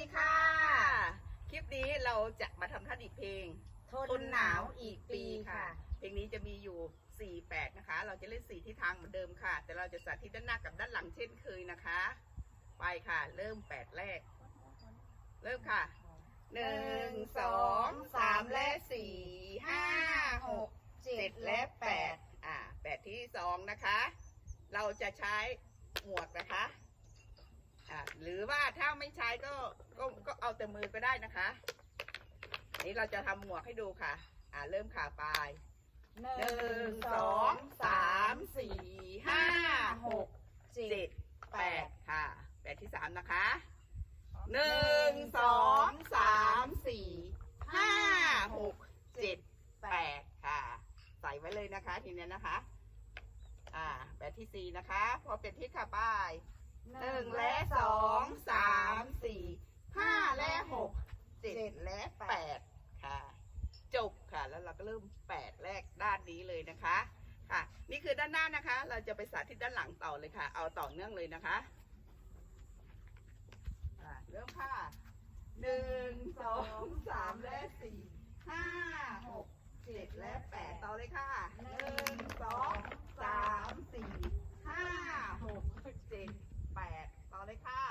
ดีค่ะ คลิปนี้เราจะมาทำท่าดีดเพลงทนหนาวอีกปีค่ะ เพลงนี้จะมีอยู่ 4 8 นะคะ เราจะเล่น 4 ที่ทางเหมือนเดิมค่ะ แต่เราจะสาธิตด้านหน้ากับด้านหลังเช่นเคยนะคะ ไปค่ะ เริ่ม 8 แรก เริ่มค่ะหนึ่งสองสามและสี่ห้าหกเจ็ดและแปดอ่าแปดที่สองนะคะ เราจะใช้หมวกนะคะอ่า หรือว่าถ้าไม่ใช้ก็ก็ก็เอาแต่มือก็ได้นะคะนี้เราจะทำหมวกให้ดูค่ะ อ่าเริ่มขาปลายหหนึ่งสองสามสี่ห้าหกเจ็เจ็ดดแปดค่ะแปดที่สามนะคะหนึ่งสองสามสี่ห้าหกเจ็ด แปดค่ะ ใส่ไว้เลยนะคะ ทีนี้นะคะ อ่าแปดที่สี่นะคะ พอเป็นที่ค่ะป้ายหนึ่งและสองสามสี่ห้าและหกเจ็ ดและแปดค่ะ จบค่ะ แล้วเราก็เริ่มแปดแรกด้านนี้เลยนะคะ ค่ะ นี่คือด้านหน้านะคะ เราจะไปสาธิตด้านหลังต่อเลยค่ะ เอาต่อเนื่องเลยนะคะเริ่มค่ะหนึ่งสองสามและสี่ห้าหกเจ็ดและแปดต่อเลยค่ะหนึ่งสองสามสี่ห้าหกเจ็ดแปดต่อเลยค่ะ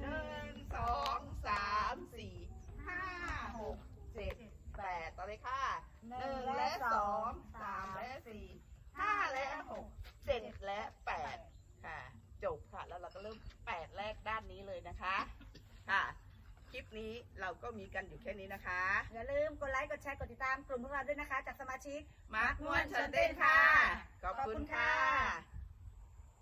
หนึ่งสองสามสี่ห้าหกเจ็ดแปดต่อ เลยค่ะหนึ่งและสองสามและสี่ห้าและหกเจ็ดและแปดค่ะ จบค่ะ แล้วเราก็เริ่มแปดแรกด้านนี้เลยนะคะ ค่ะ คลิปนี้เราก็มีกันอยู่แค่นี้นะคะ อย่าลืมกดไลค์กดแชร์กดติดตามกลุ่มพวกเราด้วยนะคะ จากสมาชิกมาร์คนวลเชิญเต้นค่ะ ขอบคุณค่ะ